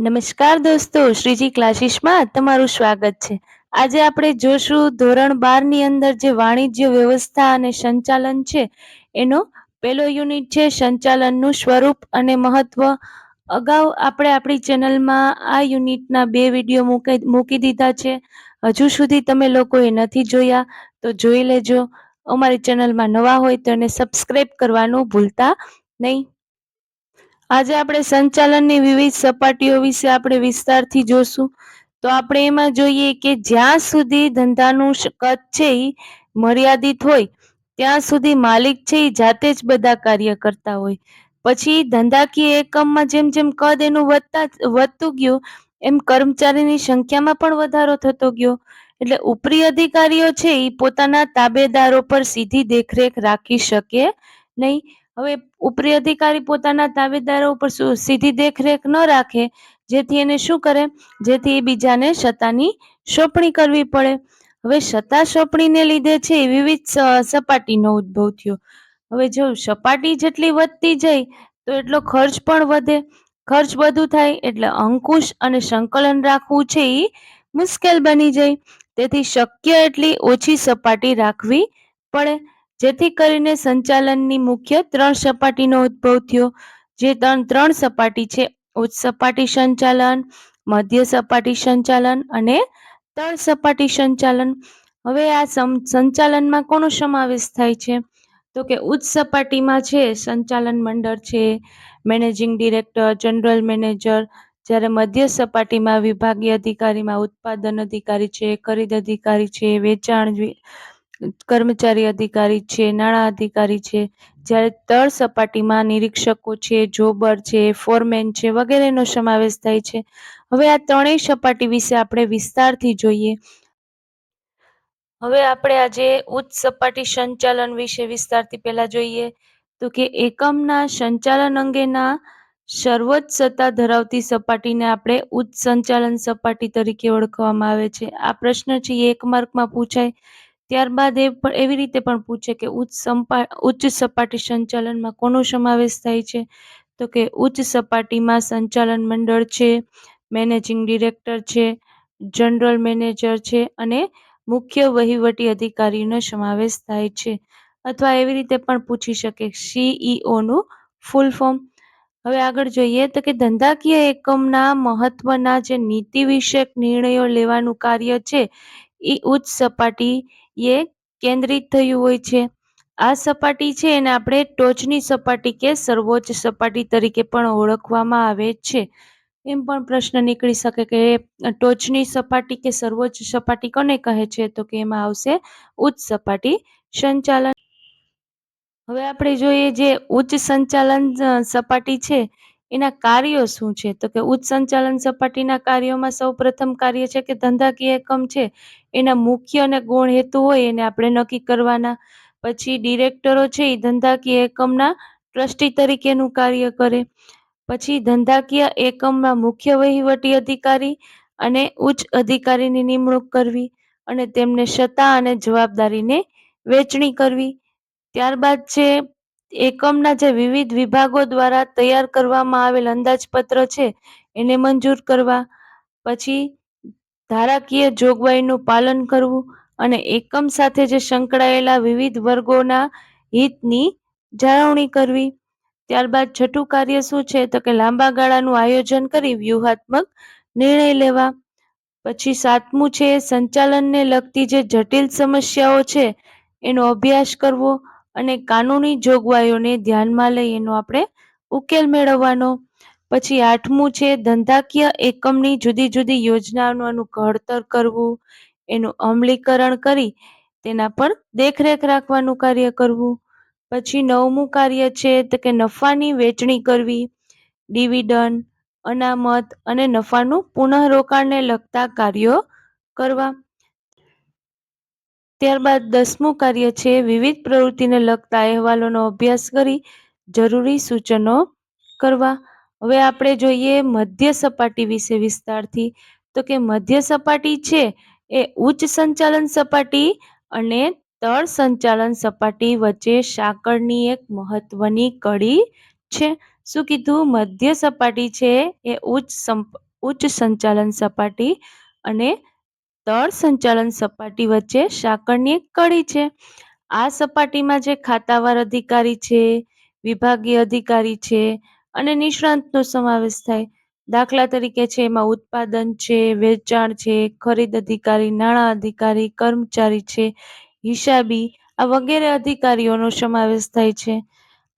નમસ્કાર દોસ્તો, શ્રીજી ક્લાસીસમાં તમારું સ્વાગત છે. આજે આપણે જોશું ધોરણ બારની અંદર જે વાણિજ્ય વ્યવસ્થા અને સંચાલન છે, એનો પહેલો યુનિટ છે સંચાલનનું સ્વરૂપ અને મહત્વ. અગાઉ આપણે આપણી ચેનલમાં આ યુનિટના બે વીડિયો મૂકી મૂકી દીધા છે. હજુ સુધી તમે લોકોએ નથી જોયા, તો જોઈ લેજો. અમારી ચેનલમાં નવા હોય તો એને સબસ્ક્રાઈબ કરવાનું ભૂલતા નહીં. આજે આપણે સંચાલનની વિવિધ સપાટીઓ વિશે આપણે વિસ્તારથી જોશું. તો આપણે એમાં જોઈએ કે જ્યાં સુધી ધંધાનું કદ છે એ મર્યાદિત હોય, ત્યાં સુધી માલિક છે એ જાતે જ બધા કાર્ય કરતા હોય. પછી ધંધાકીય એકમમાં જેમ જેમ કદ એનું વધતા વધતું ગયું, એમ કર્મચારીની સંખ્યામાં પણ વધારો થતો ગયો. એટલે ઉપરી અધિકારીઓ છે એ પોતાના તાબેદારો પર સીધી દેખરેખ રાખી શકે નહીં. હવે ઉપરી અધિકારી પોતાના તાવેદારો ઉપર સીધી દેખરેખ ન રાખે, જેથી એને શું કરે? જેથી એ બીજાને સત્તાની સોંપણી કરવી પડે. હવે સત્તા સોંપણીને લીધે છે વિવિધ સપાટીનો ઉદ્ભવ થયો. હવે જો સપાટી જેટલી વધતી જાય તો એટલો ખર્ચ પણ વધે. ખર્ચ વધુ થાય એટલે અંકુશ અને સંકલન રાખવું છે એ મુશ્કેલ બની જાય તેથી શક્ય એટલી ઓછી સપાટી રાખવી પડે. જેથી કરીને સંચાલનની મુખ્ય ત્રણ સપાટીનો ઉદ્ભવ થયો. જે ત્રણ ત્રણ સપાટી છે. ઉચ્ચ સપાટી સંચાલન, મધ્ય સપાટી સંચાલન અને તળ સપાટી સંચાલન. હવે આ સંચાલનમાં કોનો સમાવેશ થાય છે? તો કે ઉચ્ચ સપાટીમાં છે, સંચાલન મંડળ છે, મેનેજિંગ ડિરેક્ટર, જનરલ મેનેજર, જ્યારે મધ્ય સપાટીમાં વિભાગીય અધિકારીમાં ઉત્પાદન અધિકારી છે, ખરીદ અધિકારી છે, વેચાણ કર્મચારી અધિકારી છે, નાણાં અધિકારી છે, જ્યારે તળ સપાટીમાં નિરીક્ષકો છે, જોબર છે, ફોરમેન છે વગેરેનો સમાવેશ થાય છે. હવે આ ત્રણેય સપાટી વિશે આપણે વિસ્તારથી જોઈએ. હવે આપણે આજે ઉચ્ચ સપાટી સંચાલન વિશે વિસ્તારથી પહેલા જોઈએ તો કે એકમના સંચાલન અંગેના સર્વોચ્ચ સત્તા ધરાવતી સપાટીને આપણે ઉચ્ચ સંચાલન સપાટી તરીકે ઓળખવામાં આવે છે. આ પ્રશ્ન છે, એક માર્કમાં પૂછાય ત્યારબાદ એ પણ એવી રીતે પણ પૂછે કે ઉચ્ચ સંપા, ઉચ્ચ સપાટી સંચાલનમાં કોનો સમાવેશ થાય છે? તો કે ઉચ્ચ સપાટીમાં સંચાલન મંડળ છે, મેનેજિંગ ડિરેક્ટર છે, જનરલ મેનેજર છે અને મુખ્ય વહીવટી અધિકારીનો સમાવેશ થાય છે. અથવા એવી રીતે પણ પૂછી શકે સીઈઓનું ફૂલ ફોર્મ હવે આગળ જોઈએ તો કે ધંધાકીય એકમના મહત્વના જે નીતિ વિષયક નિર્ણયો લેવાનું કાર્ય છે એ ઉચ્ચ સપાટી એ કેન્દ્રિત થયું હોય છે. આ સપાટી છે એને આપણે ટોચની સપાટી કે સર્વોચ્ચ સપાટી તરીકે પણ ઓળખવામાં આવે છે. એમ પણ પ્રશ્ન નીકળી શકે કે ટોચની સપાટી કે સર્વોચ્ચ સપાટી કોને કહે છે? તો કે એમાં આવશે ઉચ્ચ સપાટી સંચાલન. હવે આપણે જોઈએ જે ઉચ્ચ સંચાલન સપાટી છે એના કાર્યો શું છે? તો કે ઉચ્ચ સંચાલન સપાટીના કાર્યોમાં સૌ પ્રથમ કાર્ય છે કે ધંધાકીય એકમ છે. એના મુખ્ય અને ગૌણ હેતુ હોય એને આપણે નક્કી કરવાના. પછી ડિરેક્ટરો છે એ ધંધાકીય એકમના ટ્રસ્ટી તરીકેનું કાર્ય કરે. પછી ધંધાકીય એકમમાં મુખ્ય વહીવટી અધિકારી અને ઉચ્ચ અધિકારીની નિમણૂક કરવી અને તેમને સત્તા અને જવાબદારીને વહેંચણી કરવી. ત્યારબાદ છે એકમના જે વિવિધ વિભાગો દ્વારા તૈયાર કરવામાં આવેલ અંદાજપત્ર છે, એને મંજૂર કરવા પછી ધારાકીય જોગવાઈનું પાલન કરવું અને એકમ સાથે જે સંકળાયેલા વિવિધ વર્ગોના હિતની જાળવણી કરવી. ત્યારબાદ છઠ્ઠું કાર્ય શું છે તો કે લાંબા ગાળાનું આયોજન કરી વ્યૂહાત્મક નિર્ણય લેવા. પછી સાતમું છે સંચાલનને લગતી જે જટિલ સમસ્યાઓ છે, એનો અભ્યાસ કરવો અને કાનૂની જોગવાઈઓને ધ્યાનમાં લઈ એનો આપણે ઉકેલ મેળવવાનો. પછી આઠમું છે, ધંધાકીય એકમની જુદી જુદી યોજનાઓનું ઘડતર કરવું. એનું અમલીકરણ કરી તેના પર દેખરેખ રાખવાનું કાર્ય કરવું. પછી નવમું કાર્ય છે, તો કે નફાની વેચણી કરવી. ડિવિડન્ડ, અનામત અને નફાનું પુનઃરોકાણને લગતા કાર્યો કરવા. ત્યારબાદ દસમું કાર્ય છે, વિવિધ પ્રવૃત્તિને લગતા અહેવાલોનો અભ્યાસ કરી જરૂરી સૂચનો કરવા. હવે આપણે જોઈએ મધ્ય સપાટી વિશે વિસ્તારથી. તો કે મધ્ય સપાટી છે એ ઉચ્ચ સંચાલન સપાટી અને તળ સંચાલન સપાટી વચ્ચે સાંકળની એક મહત્વની કડી છે. શું કીધું? મધ્ય સપાટી છે એ ઉચ્ચ ઉચ્ચ સંચાલન સપાટી અને તળ સંચાલન સપાટી વચ્ચે સાંકળની એક કડી છે. આ સપાટીમાં જે ખાતાવાર અધિકારી છે, વિભાગીય અધિકારી છે અને નિષ્ણાંતનો સમાવેશ થાય. દાખલા તરીકે છે, એમાં ઉત્પાદન છે, વેચાણ છે, ખરીદ અધિકારી, નાણાં અધિકારી, કર્મચારી છે, હિસાબી, આ વગેરે અધિકારીઓનો સમાવેશ થાય છે.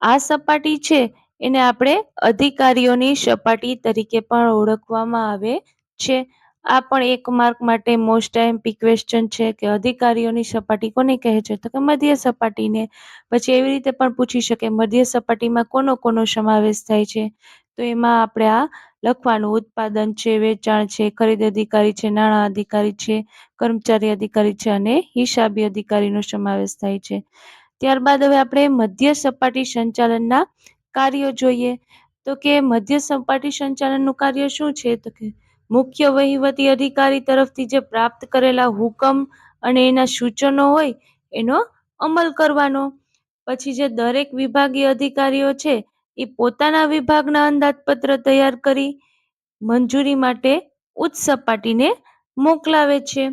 આ સપાટી છે, એને આપણે અધિકારીઓની સપાટી તરીકે પણ ઓળખવામાં આવે છે. આ પણ એક માર્ક માટે મોસ્ટ એમ્પી ક્વેશ્ચન છે કે અધિકારીઓની સપાટી કોને કહે છે? તો કે મધ્ય સપાટીને. પછી એવી રીતે પણ પૂછી શકે, મધ્ય સપાટીમાં કોનો કોનો સમાવેશ થાય છે? તો એમાં આપણે આ લખવાનું, ઉત્પાદન છે, વેચાણ છે, ખરીદ અધિકારી છે, નાણાં અધિકારી છે, કર્મચારી અધિકારી છે અને હિસાબી અધિકારીનો સમાવેશ થાય છે. ત્યારબાદ હવે આપણે મધ્ય સપાટી સંચાલનના કાર્યો જોઈએ. તો કે મધ્ય સપાટી સંચાલનનું કાર્ય શું છે? તો કે મુખ્ય વહીવટી અધિકારી તરફથી જે પ્રાપ્ત કરેલા હુકમ અને એના સૂચનો હોય, એનો અમલ કરવાનો. પછી જે દરેક વિભાગીય અધિકારીઓ છે, એ પોતાના વિભાગના અંદાજપત્ર તૈયાર કરી મંજૂરી માટે ઉચ્ચ સપાટીને મોકલાવે છે.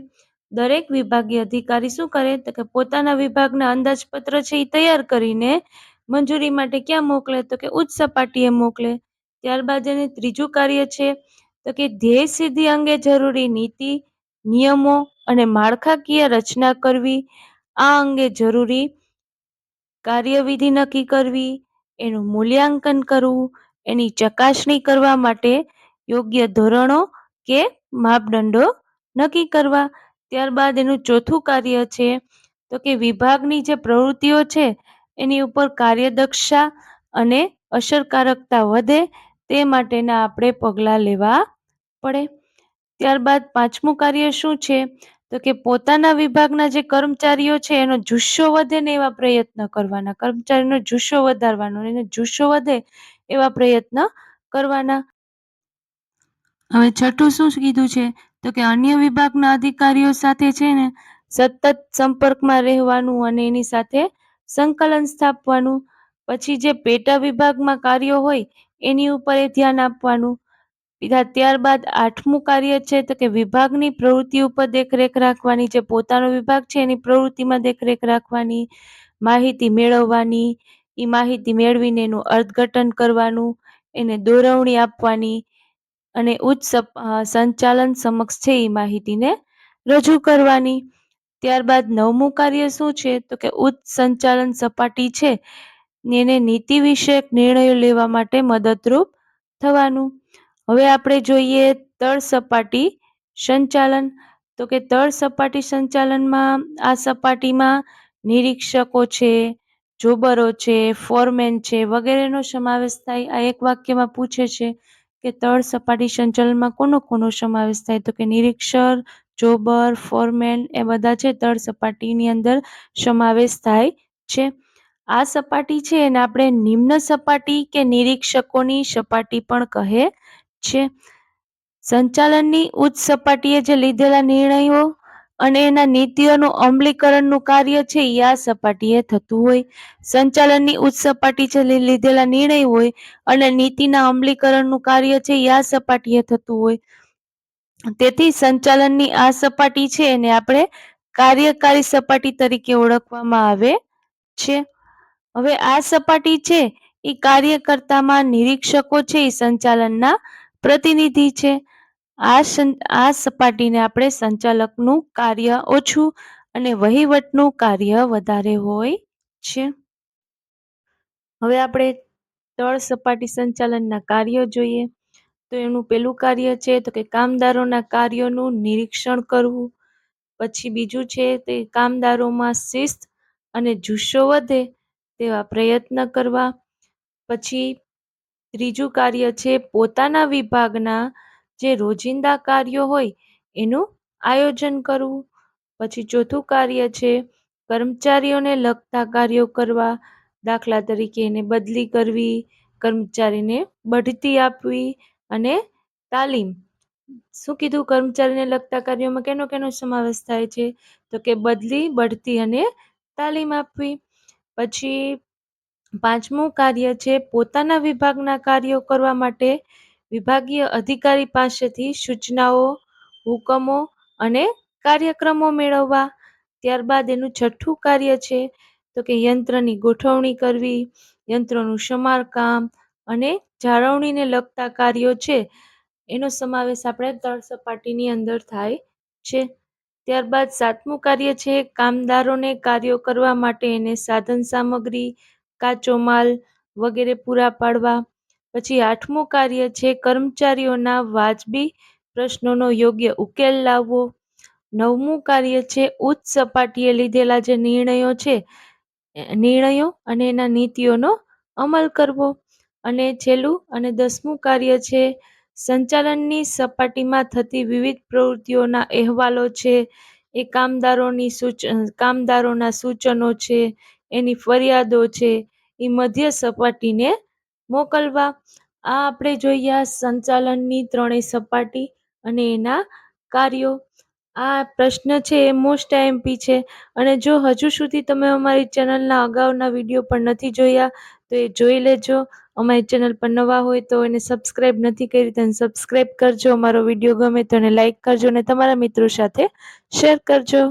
દરેક વિભાગીય અધિકારી શું કરે? તો કે પોતાના વિભાગના અંદાજપત્ર છે એ તૈયાર કરીને મંજૂરી માટે ક્યાં મોકલે? તો કે ઉચ્ચ સપાટીએ મોકલે. ત્યારબાદ એને ત્રીજું કાર્ય છે તો કે ધ્યેય સિદ્ધિ અંગે જરૂરી નીતિ, નિયમો અને માળખાકીય રચના કરવી, આ અંગે જરૂરી કાર્યવિધિ નક્કી કરવી, એનું મૂલ્યાંકન કરવું, એની ચકાસણી કરવા માટે યોગ્ય ધોરણો કે માપદંડો નક્કી કરવા. ત્યારબાદ એનું ચોથું કાર્ય છે, તો કે વિભાગની જે પ્રવૃત્તિઓ છે, એની ઉપર કાર્યદક્ષતા અને અસરકારકતા વધે તે માટેના આપણે પગલાં લેવા પડે. ત્યારબાદ પાંચમું કાર્ય શું છે? તો કે પોતાના વિભાગના જે કર્મચારીઓ છે, એનો જુસ્સો વધે ને એવા પ્રયત્ન કરવાના. કર્મચારીનો જુસ્સો વધારવાનો એનો જુસ્સો વધે એવા પ્રયત્ન કરવાના. હવે છઠ્ઠું શું કીધું છે? તો કે અન્ય વિભાગના અધિકારીઓ સાથે છે ને સતત સંપર્કમાં રહેવાનું અને એની સાથે સંકલન સ્થાપવાનું. પછી જે પેટા વિભાગમાં કાર્યો હોય, એની ઉપર એ ધ્યાન આપવાનું. ત્યારબાદ આઠમું કાર્ય છે તો કે વિભાગની પ્રવૃત્તિ ઉપર દેખરેખ રાખવાની જે પોતાનો વિભાગ છે એની પ્રવૃત્તિમાં દેખરેખ રાખવાની, માહિતી મેળવવાની એ માહિતી મેળવીને એનું અર્થઘટન કરવાનું, એને દોરવણી આપવાની અને ઉચ્ચ સંચાલન સમક્ષ છે એ માહિતીને રજૂ કરવાની. ત્યારબાદ નવમું કાર્ય શું છે તો કે ઉચ્ચ સંચાલન સપાટી છે એને નીતિ વિષયક નિર્ણયો લેવા માટે મદદરૂપ થવાનું. હવે આપણે જોઈએ તળ સપાટી સંચાલન. તો કે તળ સપાટી સંચાલનમાં આ સપાટીમાં નિરીક્ષકો છે જોબરો છે, ફોરમેન છે વગેરેનો સમાવેશ થાય. આ એક વાક્યમાં પૂછે છે કે તળ સપાટી સંચાલનમાં કોનો કોનો સમાવેશ થાય? તો કે નિરીક્ષર જોબર ફોરમેન એ બધા છે તળ સપાટીની અંદર સમાવેશ થાય છે. આ સપાટી છે એને આપણે નિમ્ન સપાટી કે નિરીક્ષકોની સપાટી પણ કહે છે. સંચાલનની ઉચ્ચ સપાટીએ જે લીધેલા નિર્ણયો અને એના નીતિઓનું અમલીકરણનું કાર્ય છે એ સપાટીએ થતું હોય. સંચાલનની ઉચ્ચ સપાટી છે લીધેલા નિર્ણય હોય અને નીતિના અમલીકરણનું કાર્ય છે આ સપાટીએ થતું હોય. તેથી સંચાલનની આ સપાટી છે, એને આપણે કાર્યકારી સપાટી તરીકે ઓળખવામાં આવે છે. હવે આ સપાટી છે એ કાર્યકર્તામાં નિરીક્ષકો છે એ સંચાલનના પ્રતિનિધિ છે. આ આ સપાટીને આપણે સંચાલકનું કાર્ય ઓછું અને વહીવટનું કાર્ય વધારે હોય છે. હવે આપણે તળ સપાટી સંચાલનના કાર્યો જોઈએ. તો એનું પેલું કાર્ય છે તો કે કામદારોના કાર્યોનું નિરીક્ષણ કરવું. પછી બીજું છે તે કામદારોમાં શિસ્ત અને જુસ્સો વધે તેવા પ્રયત્ન કરવા. પછી ત્રીજું કાર્ય છે પોતાના વિભાગના જે રોજિંદા કાર્યો હોય એનું આયોજન કરવું. પછી ચોથું કાર્ય છે કર્મચારીઓને લગતા કાર્યો કરવા, દાખલા તરીકે એને બદલી કરવી, કર્મચારીને બઢતી આપવી અને તાલીમ. શું કીધું? કર્મચારીને લગતા કાર્યોમાં કેનો કેનો સમાવેશ થાય છે? તો કે બદલી, બઢતી અને તાલીમ આપવી. પછી પાંચમું કાર્ય છે પોતાના વિભાગના કાર્યો કરવા માટે વિભાગીય અધિકારી પાસેથી સૂચનાઓ, હુકમો અને કાર્યક્રમો મેળવવા. ત્યારબાદ એનું છઠ્ઠું કાર્ય છે તો કે યંત્રની ગોઠવણી કરવી, યંત્રોનું સમારકામ અને જાળવણીને લગતા કાર્યો છે. એનો સમાવેશ આપણે તળ સપાટીની અંદર થાય છે. ત્યારબાદ સાતમું કાર્ય છે કામદારોને કાર્યો કરવા માટે એને સાધન સામગ્રી કાચો માલ વગેરે પૂરા પાડવા. પછી આઠમું કાર્ય છે કર્મચારીઓના વાજબી પ્રશ્નોનો યોગ્ય ઉકેલ લાવવો. નવમું કાર્ય છે ઉચ્ચ સપાટીએ લીધેલા જે નિર્ણયો છે નિર્ણયો અને એના નીતિઓનો અમલ કરવો. અને છેલ્લું અને દસમું કાર્ય છે સંચાલનની સપાટીમાં થતી વિવિધ પ્રવૃત્તિઓના અહેવાલો છે. એ કામદારોની સૂચ, કામદારોના સૂચનો છે એની ફરિયાદો છે એ મધ્ય સપાટીને મોકલવા. આ આપણે જોઈએ સંચાલનની ત્રણેય સપાટી અને એના કાર્યો. આ પ્રશ્ન છે એ મોસ્ટ આઈએમપી છે. અને જો હજુ સુધી તમે અમારી ચેનલના અગાઉના વીડિયો પણ નથી જોયા, તો એ જોઈ લેજો. અમારી ચેનલ પર નવા હોય તો એને સબસ્ક્રાઇબ નથી કરી તો સબસ્ક્રાઇબ કરજો. અમારો વીડિયો ગમે તો એને લાઈક કરજો અને તમારા મિત્રો સાથે શેર કરજો.